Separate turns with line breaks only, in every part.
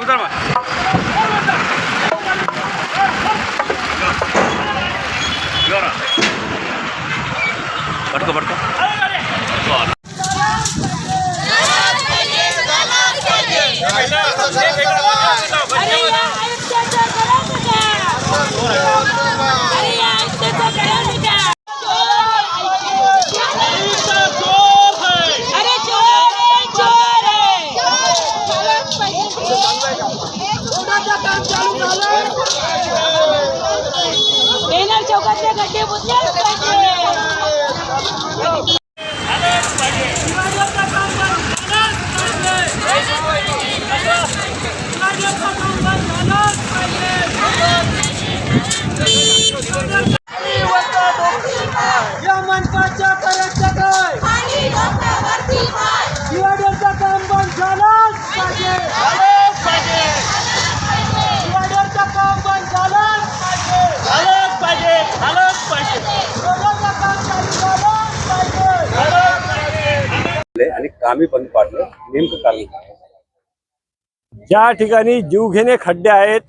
Butarma. పట్టుకో పట్టుకో Yeah. Banner चौकातले गड्डे बुजलेच पाहिजे
या मनपाच्या करायचं काय दिवाळीचं काम बंद झालंच पाहिजे दिवाळीचं काम बंद झालंच पाहिजे रोडाचं काम चालू झालंच
आम्ही बंद पाडलं. नेमकं कारण
ज्या ठिकाणी जीवघेणे खड्डे आहेत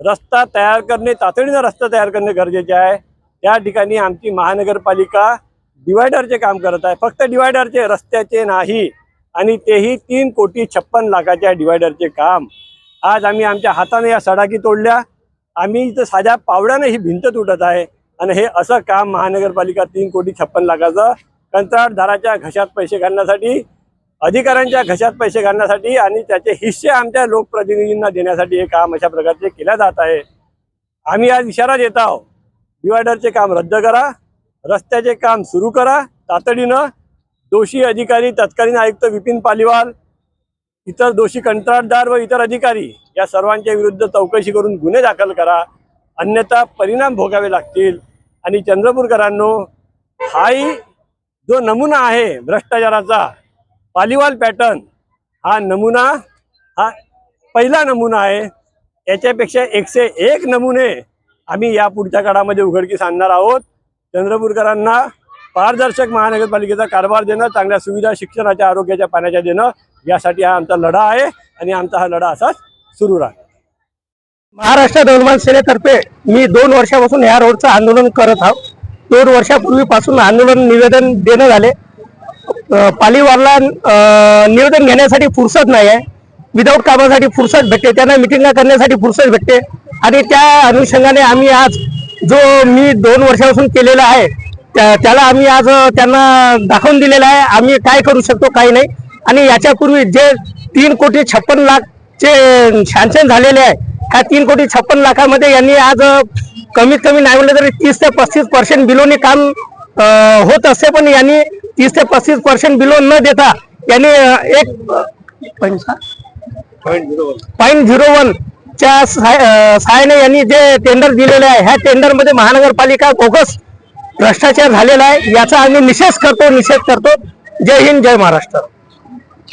रस्ता तयार करणे तातडीनं रस्ता तयार करणे गरजेचे आहे. त्या ठिकाणी आमची महानगरपालिका डिवायडरचे काम करत आहे. फक्त डिवायडरचे रस्त्याचे नाही. आणि तेही तीन कोटी छप्पन लाखाच्या डिवायडरचे काम. आज आम्ही आमच्या हाताने या सडाकी तोडल्या. आम्ही इथं साध्या पावड्यानं ही भिंत तुटत आहे. आणि हे असं काम महानगरपालिका तीन कोटी छप्पन लाखाचं कंत्राटदाराच्या घशात पैसे घालण्यासाठी अधिकाऱ्यांच्या घशात पैसे घालण्यासाठी आणि त्याचे हिस्से आमच्या लोकप्रतिनिधींना देण्यासाठी हे काम अशा प्रकारचे केल्या जात आहे. आम्ही आज इशारा देत आहोत. डिवायडरचे काम रद्द करा. रस्त्याचे काम सुरू करा. तातडीनं दोषी अधिकारी तत्कालीन आयुक्त विपिन पालिवाल इतर दोषी कंत्राटदार व इतर अधिकारी या सर्वांच्या विरुद्ध चौकशी करून गुन्हे दाखल करा. अन्यथा परिणाम भोगावे लागतील. आणि चंद्रपूरकरांनो हाही जो नमुना आहे भ्रष्टाचाराचा पालीवाल पॅटर्न हा नमुना हा पहिला नमुना आहे. याच्यापेक्षा एकशे एक नमुने आम्ही या पुढच्या काळामध्ये उघडकीस आणणार आहोत. चंद्रपूरकरांना पारदर्शक महानगरपालिकेचा कारभार देणं चांगल्या सुविधा शिक्षणाच्या आरोग्याच्या पाण्याच्या देणं यासाठी हा आमचा लढा आहे आणि आमचा हा लढा असाच सुरू राहणार.
महाराष्ट्र नवनिर्माण सेनेतर्फे मी दोन वर्षापासून या रोडचं आंदोलन करत आहोत दोन वर्षापूर्वीपासून आंदोलन निवेदन देणं झाले. पालिवारला निवेदन घेण्यासाठी फुरसत नाही आहे विदाऊट कामासाठी फुरसत भेटते त्यांना मिटिंगा करण्यासाठी फुरसत भेटते. आणि त्या अनुषंगाने आम्ही आज जो मी दोन वर्षापासून केलेला आहे त्या- त्याला आम्ही आज त्यांना दाखवून दिलेला आहे. आम्ही काय करू शकतो काही नाही. आणि याच्यापूर्वी जे तीन कोटी छप्पन लाखचे सँक्शन झालेले आहे ह्या तीन कोटी छप्पन लाखामध्ये यांनी आज कमीत कमी नाही म्हणलं तरी तीस ते पस्तीस पर्सेंट बिलोने काम होत असते पण यांनी तीस ते पस्तीस पर्सेंट बिलो न देता यांनी एक पॉईंट झिरो वन च्या सहाय- सहाय्याने यांनी जे टेंडर दिलेले आहे ह्या टेंडरमध्ये महानगरपालिका बोगस भ्रष्टाचार झालेला आहे याचा आम्ही निषेध करतो निषेध करतो. जय हिंद जय महाराष्ट्र.